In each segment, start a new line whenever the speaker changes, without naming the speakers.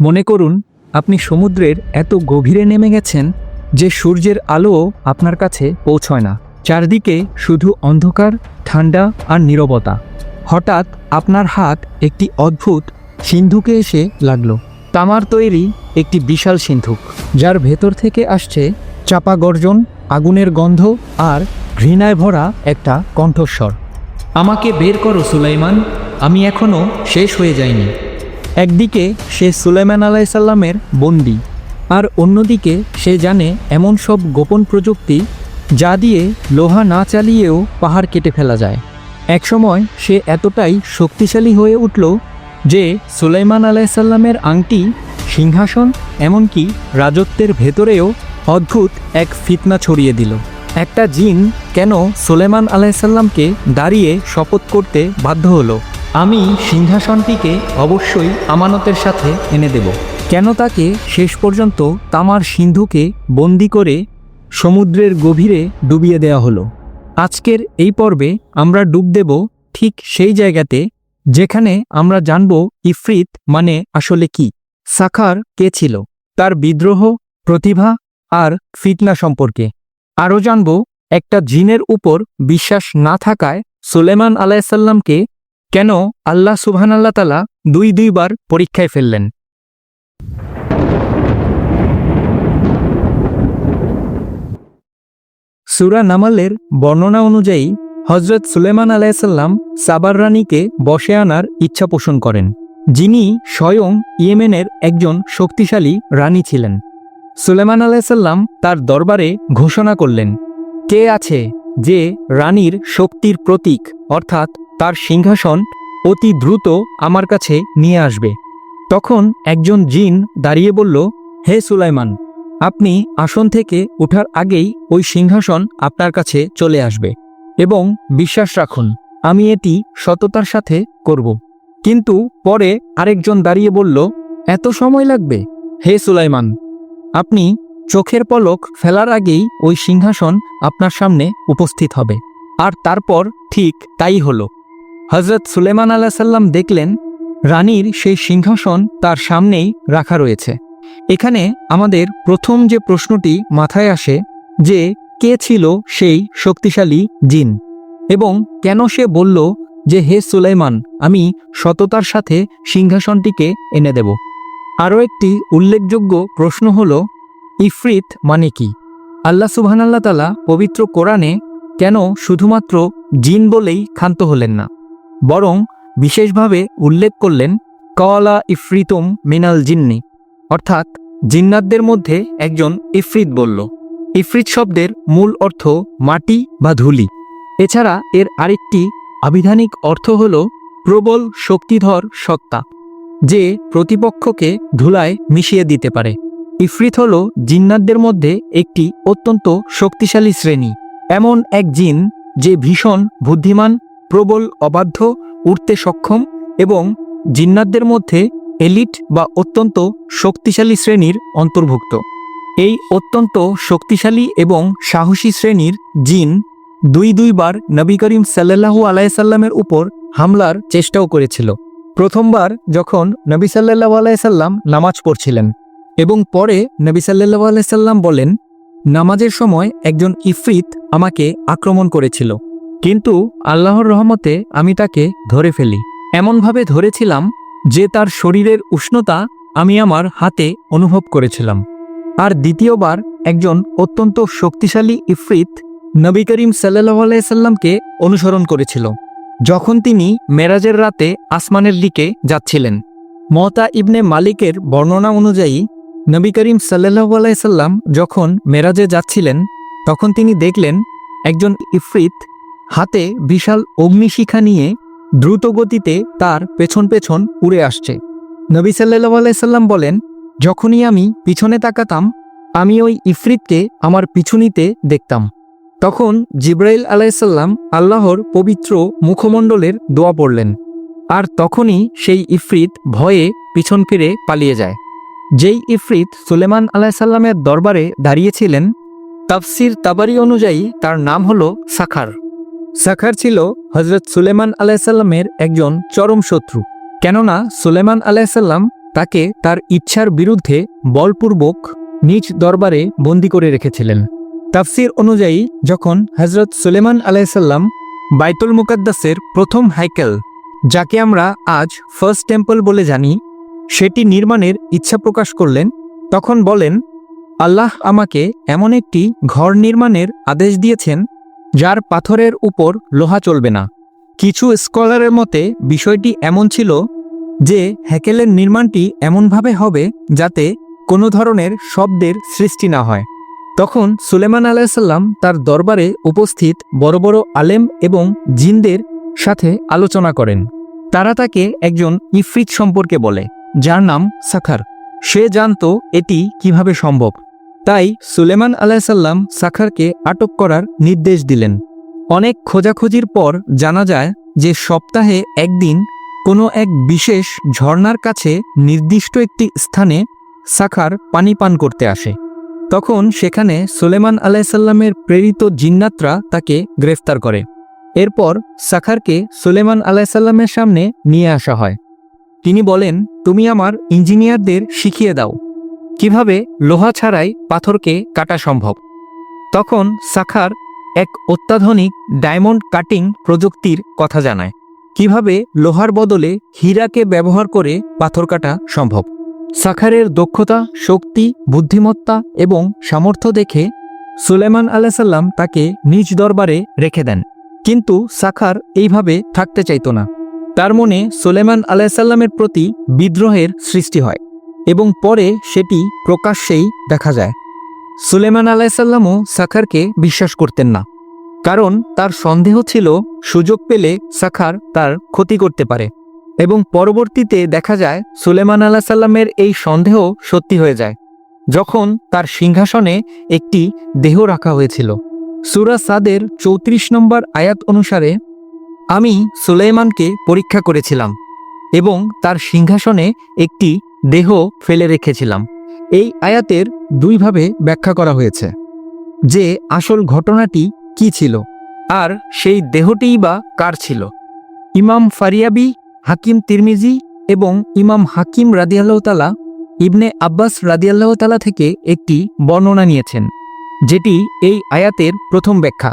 মনে করুন, আপনি সমুদ্রের এত গভীরে নেমে গেছেন যে সূর্যের আলোও আপনার কাছে পৌঁছয় না। চারদিকে শুধু অন্ধকার, ঠান্ডা আর নীরবতা। হঠাৎ আপনার হাত একটি অদ্ভুত সিন্ধুকে এসে লাগল। তামার তৈরি একটি বিশাল সিন্ধুক, যার ভেতর থেকে আসছে চাপা গর্জন, আগুনের গন্ধ আর ঘৃণায় ভরা একটা কণ্ঠস্বর। আমাকে বের করো, সুলাইমান। আমি এখনও শেষ হয়ে যাইনি। একদিকে সে সুলাইমান আলাইসাল্লামের বন্দি, আর অন্যদিকে সে জানে এমন সব গোপন প্রযুক্তি যা দিয়ে লোহা না চালিয়েও পাহাড় কেটে ফেলা যায়। একসময় সে এতটাই শক্তিশালী হয়ে উঠল যে সুলাইমান আলাইসাল্লামের আংটি, সিংহাসন, এমনকি রাজত্বের ভেতরেও অদ্ভুত এক ফিতনা ছড়িয়ে দিল। একটা জিন কেন সুলেমান আলাইসাল্লামকে দাঁড়িয়ে শপথ করতে বাধ্য হলো? আমি সিংহাসনটিকে অবশ্যই আমানতের সাথে এনে দেব। কেন তাকে শেষ পর্যন্ত তামার সিন্ধুকে বন্দি করে সমুদ্রের গভীরে ডুবিয়ে দেওয়া হলো? আজকের এই পর্বে আমরা ডুব দেব ঠিক সেই জায়গাতে যেখানে আমরা জানব ইফরিত মানে আসলে কি। সাখার কে ছিল? তার বিদ্রোহ, প্রতিভা আর ফিতনা সম্পর্কে। আরও জানব একটা জিনের উপর বিশ্বাস না থাকায় সুলেমান আলাইসাল্লামকে কেন আল্লাহ সুবহান আল্লাহ তালা দুই দুইবার পরীক্ষায় ফেললেন? সুরা নামালের বর্ণনা অনুযায়ী হজরত সুলেমান আলাইসাল্লাম সাবার রানীকে বসে আনার ইচ্ছা পোষণ করেন। যিনি স্বয়ং ইয়েমেনের একজন শক্তিশালী রানী ছিলেন। সুলেমান আলাইসাল্লাম তার দরবারে ঘোষণা করলেন, কে আছে যে রানীর শক্তির প্রতীক, অর্থাৎ তার সিংহাসন অতি দ্রুত আমার কাছে নিয়ে আসবে। তখন একজন জিন দাঁড়িয়ে বলল, হে সুলাইমান, আপনি আসন থেকে ওঠার আগেই ওই সিংহাসন আপনার কাছে চলে আসবে এবং বিশ্বাস রাখুন, আমি এটি সততার সাথে করব। কিন্তু পরে আরেকজন দাঁড়িয়ে বলল, এত সময় লাগবে? হে সুলাইমান, আপনি চোখের পলক ফেলার আগেই ওই সিংহাসন আপনার সামনে উপস্থিত হবে। আর তারপর ঠিক তাই হলো। হজরত সুলেমান আল্লাহ সাল্লাম দেখলেন রানীর সেই সিংহাসন তার সামনেই রাখা রয়েছে। এখানে আমাদের প্রথম যে প্রশ্নটি মাথায় আসে যে, কে ছিল সেই শক্তিশালী জিন? এবং কেন সে বলল যে, হে সুলাইমান, আমি সততার সাথে সিংহাসনটিকে এনে দেব? আরও একটি উল্লেখযোগ্য প্রশ্ন হল, ইফরিত মানে কি? আল্লাহ সুবহানাল্লাহ তালা পবিত্র কোরআনে কেন শুধুমাত্র জিন বলেই ক্ষান্ত হলেন না? বরং বিশেষভাবে উল্লেখ করলেন কওয়ালা ইফরিতুম মিনাল জিন্নি। অর্থাৎ, জিন্নাতদের মধ্যে একজন ইফরিত বলল। ইফরিত শব্দের মূল অর্থ মাটি বা ধুলি। এছাড়া এর আরেকটি আবিধানিক অর্থ হল প্রবল শক্তিধর সত্তা, যে প্রতিপক্ষকে ধুলায় মিশিয়ে দিতে পারে। ইফরিত হল জিন্নাতদের মধ্যে একটি অত্যন্ত শক্তিশালী শ্রেণি। এমন এক জিন যে ভীষণ বুদ্ধিমান প্রবল, অবাধ্য উঠতে সক্ষম এবং জিন্নাতদের মধ্যে এলিট বা অত্যন্ত শক্তিশালী শ্রেণির অন্তর্ভুক্ত। এই অত্যন্ত শক্তিশালী এবং সাহসী শ্রেণির জিন দুই দুইবার নবী করিম সাল্লাহু আলাইসাল্লামের উপর হামলার চেষ্টাও করেছিল। প্রথমবার যখন নবী সাল্লাহু আলাইসাল্লাম নামাজ পড়ছিলেন এবং পরে নবী সাল্লাহু আলাইসাল্লাম বলেন, নামাজের সময় একজন ইফরিত আমাকে আক্রমণ করেছিল। কিন্তু আল্লাহর রহমতে আমি তাকে ধরে ফেলি। এমনভাবে ধরেছিলাম যে তার শরীরের উষ্ণতা আমি আমার হাতে অনুভব করেছিলাম। আর দ্বিতীয়বার একজন অত্যন্ত শক্তিশালী ইফরিত নবী করিম সাল্লাহ আলাইসাল্লামকে অনুসরণ করেছিল, যখন তিনি মেরাজের রাতে আসমানের দিকে যাচ্ছিলেন। মতা ইবনে মালিকের বর্ণনা অনুযায়ী নবী করিম সাল্লাহ আলাইসাল্লাম যখন মেরাজে যাচ্ছিলেন, তখন তিনি দেখলেন একজন ইফরিত হাতে বিশাল অগ্নিশিখা নিয়ে দ্রুত গতিতে তার পেছন পেছন উড়ে আসছে। নবী সাল্লাহ আলাইসাল্লাম বলেন, যখনই আমি পিছনে তাকাতাম, আমি ওই ইফরিতকে আমার পিছুনিতে দেখতাম। তখন জিব্রাইল আলাইসাল্লাম আল্লাহর পবিত্র মুখমণ্ডলের দোয়া পড়লেন। আর তখনই সেই ইফরিত ভয়ে পিছন ফিরে পালিয়ে যায়। যেই ইফরিত সুলেমান আলাইসাল্লামের দরবারে দাঁড়িয়েছিলেন, তাফসির তাবারি অনুযায়ী তার নাম হল সাখার। সাখার ছিল হজরত সুলেমান আলাইসাল্লামের একজন চরম শত্রু। কেননা সুলেমান আলাইসাল্লাম তাকে তার ইচ্ছার বিরুদ্ধে বলপূর্বক নিজ দরবারে বন্দি করে রেখেছিলেন। তাফসির অনুযায়ী, যখন হজরত সুলেমান আলাইসাল্লাম বাইতুল মুকাদ্দাসের প্রথম হাইকেল, যাকে আমরা আজ ফার্স্ট টেম্পল বলে জানি, সেটি নির্মাণের ইচ্ছা প্রকাশ করলেন, তখন বলেন, আল্লাহ আমাকে এমন একটি ঘর নির্মাণের আদেশ দিয়েছেন যার পাথরের উপর লোহা চলবে না। কিছু স্কলারের মতে, বিষয়টি এমন ছিল যে, হ্যাকেলের নির্মাণটি এমনভাবে হবে যাতে কোনো ধরনের শব্দের সৃষ্টি না হয়। তখন সুলেমান আলাইসাল্লাম তার দরবারে উপস্থিত বড় বড় আলেম এবং জিনদের সাথে আলোচনা করেন। তারা তাকে একজন ইফরিত সম্পর্কে বলে, যার নাম সাখার। সে জানত এটি কীভাবে সম্ভব। তাই সুলেমান আলাইসাল্লাম সাখারকে আটক করার নির্দেশ দিলেন। অনেক খোঁজাখুঁজির পর জানা যায় যে সপ্তাহে একদিন কোনো এক বিশেষ ঝর্ণার কাছে নির্দিষ্ট একটি স্থানে সাখার পানি পান করতে আসে। তখন সেখানে সুলেমান আলাইসাল্লামের প্রেরিত জিন্নাতরা তাকে গ্রেফতার করে। এরপর সাখারকে সুলেমান আলাইসাল্লামের সামনে নিয়ে আসা হয়। তিনি বলেন, তুমি আমার ইঞ্জিনিয়ারদের শিখিয়ে দাও। কীভাবে লোহা ছাড়াই পাথরকে কাটা সম্ভব? তখন সাখার এক অত্যাধুনিক ডায়মন্ড কাটিং প্রযুক্তির কথা জানায়। কীভাবে লোহার বদলে হীরাকে ব্যবহার করে পাথর কাটা সম্ভব? সাখারের দক্ষতা, শক্তি, বুদ্ধিমত্তা এবং সামর্থ্য দেখে সুলেমান আলাইসাল্লাম তাকে নিজ দরবারে রেখে দেন। কিন্তু সাখার এইভাবে থাকতে চাইত না। তার মনে সুলেমান আলাইসাল্লামের প্রতি বিদ্রোহের সৃষ্টি হয়। এবং পরে সেটি প্রকাশ্যেই দেখা যায়। সুলেমান আলাইসাল্লামও সাখারকে বিশ্বাস করতেন না, কারণ তার সন্দেহ ছিল সুযোগ পেলে সাখার তার ক্ষতি করতে পারে এবং পরবর্তীতে দেখা যায় সুলেমান আল্লাহ সাল্লামের এই সন্দেহ সত্যি হয়ে যায়, যখন তার সিংহাসনে একটি দেহ রাখা হয়েছিল। সুরা সাদের চৌত্রিশ নম্বর আয়াত অনুসারে, আমি সুলাইমানকে পরীক্ষা করেছিলাম এবং তার সিংহাসনে একটি দেহ ফেলে রেখেছিলাম। এই আয়াতের দুইভাবে ব্যাখ্যা করা হয়েছে। যে আসল ঘটনাটি কি ছিল, আর সেই দেহটিই বা কার ছিল। ইমাম ফারিয়াবি, হাকিম তিরমিজি এবং ইমাম হাকিম রাদিয়াল্লাহতালা ইবনে আব্বাস রাদিয়াল্লাহতালা থেকে একটি বর্ণনা নিয়েছেন, যেটি এই আয়াতের প্রথম ব্যাখ্যা।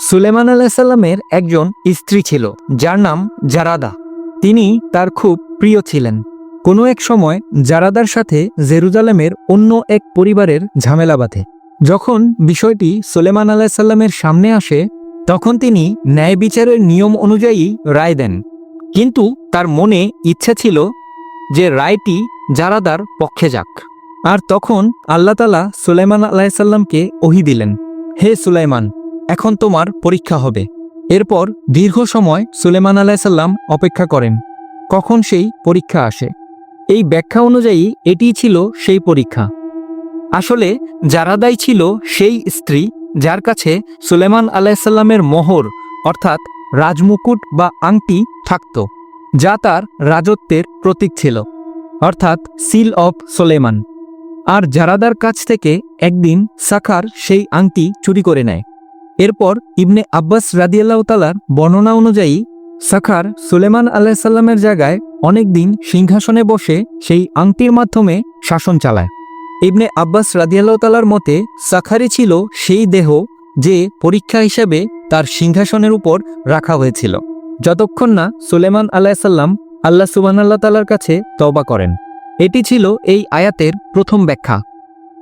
সুলেমান আলাহিসাল্লামের একজন স্ত্রী ছিল, যার নাম জারাদা। তিনি তার খুব প্রিয় ছিলেন। কোনো এক সময় জারাদার সাথে জেরুজালেমের অন্য এক পরিবারের ঝামেলা বাঁধে। যখন বিষয়টি সুলেমান আলাহিসাল্লামের সামনে আসে, তখন তিনি ন্যায় বিচারের নিয়ম অনুযায়ী রায় দেন। কিন্তু তার মনে ইচ্ছা ছিল যে রায়টি জারাদার পক্ষে যাক। আর তখন আল্লাহতালা সুলাইমান আলাহিসাল্লামকে ওহি দিলেন, হে সুলাইমান, এখন তোমার পরীক্ষা হবে। এরপর দীর্ঘ সময় সুলেমান আলাহিসাল্লাম অপেক্ষা করেন। কখন সেই পরীক্ষা আসে? এই ব্যাখ্যা অনুযায়ী এটিই ছিল সেই পরীক্ষা। আসলে জারাদাই ছিল সেই স্ত্রী যার কাছে সুলেমান আলাহিসাল্লামের মোহর অর্থাৎ রাজমুকুট বা আংটি থাকত, যা তার রাজত্বের প্রতীক ছিল, অর্থাৎ সিল অফ সোলেমান। আর জারাদার কাছ থেকে একদিন সাখার সেই আংটি চুরি করে নেয়। এরপর ইবনে আব্বাস রাদিয়াল্লাহ তালার বর্ণনা অনুযায়ী সাখার সুলেমান আলাহিসাল্লামের জায়গায় অনেকদিন সিংহাসনে বসে সেই আংটির মাধ্যমে শাসন চালায়। ইবনে আব্বাস রাদিয়াল্লাহতালার মতে সাখারি ছিল সেই দেহ যে পরীক্ষা হিসেবে তার সিংহাসনের উপর রাখা হয়েছিল। যতক্ষণ না সুলেমান আলাহিসাল্লাম আল্লাহ আল্লাহ তালার কাছে তবা করেন। এটি ছিল এই আয়াতের প্রথম ব্যাখ্যা।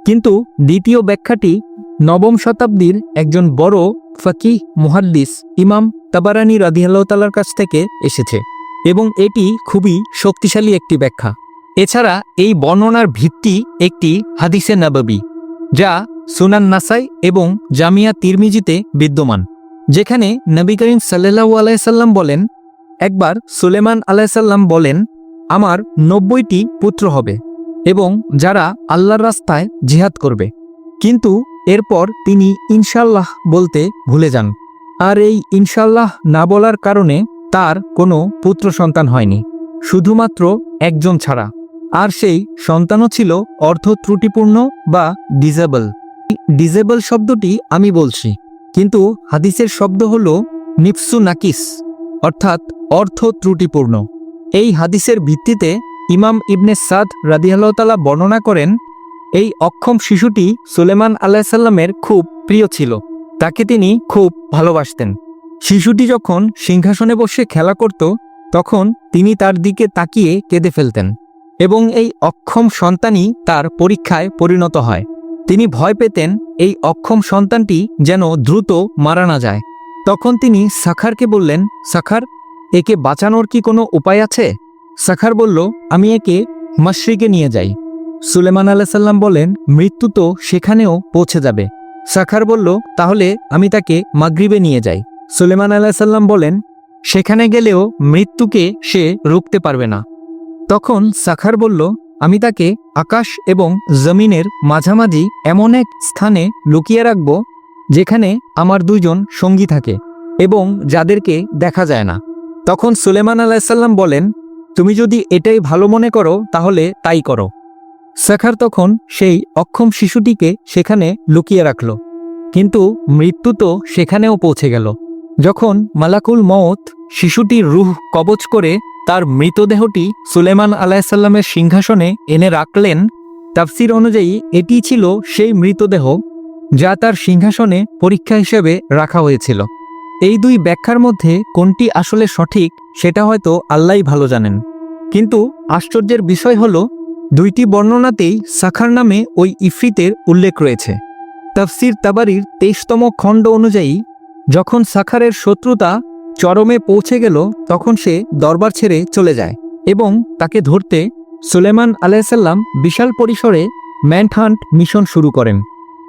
কিন্তু দ্বিতীয় ব্যাখ্যাটি নবম শতাব্দীর একজন বড়, ফকিহ, মুহাদ্দিস, ইমাম তাবারানি রাদিয়াল্লাহ তালার কাছ থেকে এসেছে এবং এটি খুবই শক্তিশালী একটি ব্যাখ্যা। এছাড়া এই বর্ণনার ভিত্তি একটি হাদিসে নববী, যা সুনান নাসাই এবং জামিয়া তিরমিজিতে বিদ্যমান, যেখানে নবী করিম সাল্লাহু আলাইসাল্লাম বলেন, একবার সুলেমান আলাইসাল্লাম বলেন, আমার নব্বইটি পুত্র হবে এবং যারা আল্লাহর রাস্তায় জিহাদ করবে, কিন্তু এরপর তিনি ইনশাল্লাহ বলতে ভুলে যান। আর এই ইনশাল্লাহ না বলার কারণে তার কোনো পুত্র সন্তান হয়নি, শুধুমাত্র একজন ছাড়া। আর সেই সন্তানও ছিল অর্থ ত্রুটিপূর্ণ বা ডিজেবল ডিজেবল শব্দটি আমি বলছি, কিন্তু হাদিসের শব্দ হল নিফসু নাকিস অর্থাৎ অর্থ ত্রুটিপূর্ণ। এই হাদিসের ভিত্তিতে ইমাম ইবনে সাদ রাদিয়াল্লাহতালা বর্ণনা করেন এই অক্ষম শিশুটি সুলেমান আলাহিসাল্লামের খুব প্রিয় ছিল। তাকে তিনি খুব ভালোবাসতেন। শিশুটি যখন সিংহাসনে বসে খেলা করত, তখন তিনি তার দিকে তাকিয়ে কেঁদে ফেলতেন এবং এই অক্ষম সন্তানই তার পরীক্ষায় পরিণত হয়। তিনি ভয় পেতেন এই অক্ষম সন্তানটি যেন দ্রুত মারা না যায়। তখন তিনি সাখারকে বললেন, সাখার, একে বাঁচানোর কি কোনো উপায় আছে? সাখার বলল, আমি একে মাশরিকে নিয়ে যাই। সুলেমান আলাহিসাল্লাম বলেন, মৃত্যু তো সেখানেও পৌঁছে যাবে। সাখার বলল, তাহলে আমি তাকে মাগরিবে নিয়ে যাই। সুলেমান আলাহিসাল্লাম বলেন, সেখানে গেলেও মৃত্যুকে সে রুখতে পারবে না। তখন সাখার বলল, আমি তাকে আকাশ এবং জমিনের মাঝামাঝি এমন এক স্থানে লুকিয়ে রাখব, যেখানে আমার দুজন সঙ্গী থাকে এবং যাদেরকে দেখা যায় না। তখন সুলেমান আলাহিসাল্লাম বলেন, তুমি যদি এটাই ভালো মনে করো, তাহলে তাই করো। সাখার তখন সেই অক্ষম শিশুটিকে সেখানে লুকিয়ে রাখল। কিন্তু মৃত্যু তো সেখানেও পৌঁছে গেল। যখন মালাকুল মত শিশুটির রুহ কবচ করে তার মৃতদেহটি সুলেমান আলাহিসাল্লামের সিংহাসনে এনে রাখলেন, তাফসির অনুযায়ী এটি ছিল সেই মৃতদেহ যা তার সিংহাসনে পরীক্ষা হিসেবে রাখা হয়েছিল। এই দুই ব্যাখ্যার মধ্যে কোনটি আসলে সঠিক সেটা হয়তো আল্লাহ ভালো জানেন। কিন্তু আশ্চর্যের বিষয় হল দুইটি বর্ণনাতেই সাখার নামে ওই ইফরিতের উল্লেখ রয়েছে। তাফসির তাবারির তেইশতম খণ্ড অনুযায়ী, যখন সাখারের শত্রুতা চরমে পৌঁছে গেল, তখন সে দরবার ছেড়ে চলে যায় এবং তাকে ধরতে সুলেমান আলাইসাল্লাম বিশাল পরিসরে ম্যানহান্ট মিশন শুরু করেন।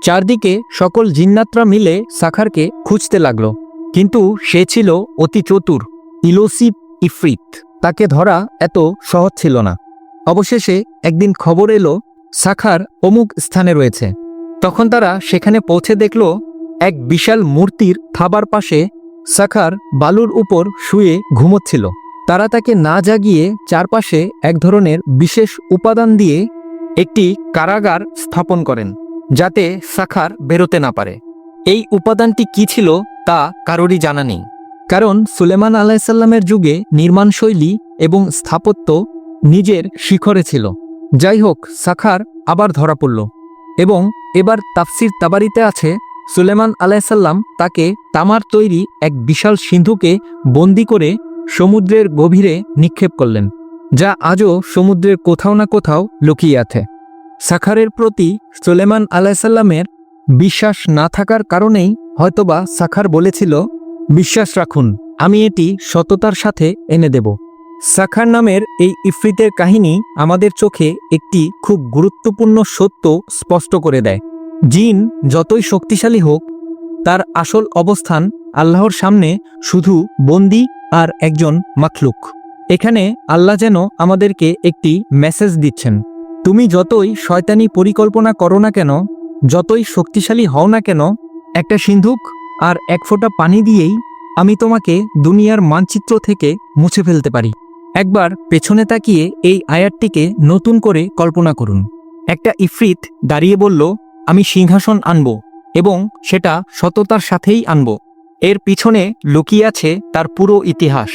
চারদিকে সকল জিন্নাতরা মিলে সাখারকে খুঁজতে লাগল, কিন্তু সে ছিল অতি চতুর, ইলোসিপ ইফরিত। তাকে ধরা এত সহজ ছিল না। অবশেষে একদিন খবর এলো, সাখার অমুক স্থানে রয়েছে। তখন তারা সেখানে পৌঁছে দেখল, এক বিশাল মূর্তির থাবার পাশে সাখার বালুর উপর শুয়ে ঘুমোচ্ছিল। তারা তাকে না জাগিয়ে চারপাশে এক ধরনের বিশেষ উপাদান দিয়ে একটি কারাগার স্থাপন করেন, যাতে সাখার বেরোতে না পারে। এই উপাদানটি কি ছিল তা কারোরই জানা নেই। কারণ সুলেমান আলাহিসাল্লামের যুগে নির্মাণশৈলী এবং স্থাপত্য নিজের শিখরে ছিল। যাই হোক সাখার আবার ধরা পড়ল এবং এবার তাফসির তাবারিতে আছে, সুলেমান আলাইসাল্লাম তাকে তামার তৈরি এক বিশাল সিন্ধুকে বন্দি করে সমুদ্রের গভীরে নিক্ষেপ করলেন, যা আজও সমুদ্রের কোথাও না কোথাও লুকিয়ে আছে। সাখারের প্রতি সুলেমান আলাইসাল্লামের বিশ্বাস না থাকার কারণেই হয়তোবা সাখার বলেছিল, বিশ্বাস রাখুন, আমি এটি সততার সাথে এনে দেব। সাখার নামের এই ইফরিতের কাহিনী আমাদের চোখে একটি খুব গুরুত্বপূর্ণ সত্য স্পষ্ট করে দেয়। জিন যতই শক্তিশালী হোক, তার আসল অবস্থান আল্লাহর সামনে শুধু বন্দি আর একজন মাখলুক। এখানে আল্লাহ যেন আমাদেরকে একটি মেসেজ দিচ্ছেন। তুমি যতই শয়তানি পরিকল্পনা করো না কেন, যতই শক্তিশালী হও না কেন, একটা সিন্ধুক আর এক ফোঁটা পানি দিয়েই আমি তোমাকে দুনিয়ার মানচিত্র থেকে মুছে ফেলতে পারি। একবার পেছনে তাকিয়ে এই আয়াতটিকে নতুন করে কল্পনা করুন। একটা ইফরিত দাঁড়িয়ে বলল, আমি সিংহাসন আনব এবং সেটা সততার সাথেই আনব। এর পিছনে লুকিয়ে আছে তার পুরো ইতিহাস।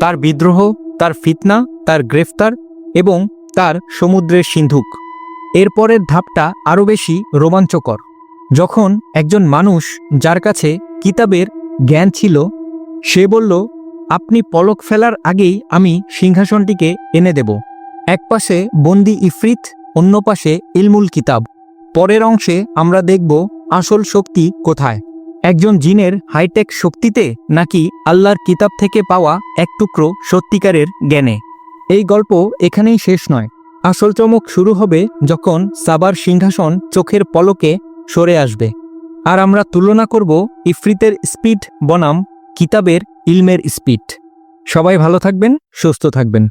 তার বিদ্রোহ, তার ফিতনা, তার গ্রেফতার এবং তার সমুদ্রের সিন্ধুক। এরপরের ধাপটা আরও বেশি রোমাঞ্চকর। যখন একজন মানুষ যার কাছে কিতাবের জ্ঞান ছিল, সে বলল আপনি পলক ফেলার আগেই আমি সিংহাসনটিকে এনে দেব। এক পাশে বন্দি ইফরিত, অন্য পাশে ইলমুল কিতাব। পরের অংশে আমরা দেখব আসল শক্তি কোথায়। একজন জিনের হাইটেক শক্তিতে নাকি আল্লাহর কিতাব থেকে পাওয়া এক টুকরো সত্যিকারের জ্ঞানে। এই গল্প এখানেই শেষ নয়। আসল চমক শুরু হবে যখন সাবার সিংহাসন চোখের পলকে সরে আসবে। আর আমরা তুলনা করব ইফরিতের স্পিড, বনাম, কিতাবের ইলমের স্পিড। সবাই ভালো থাকবেন সুস্থ থাকবেন।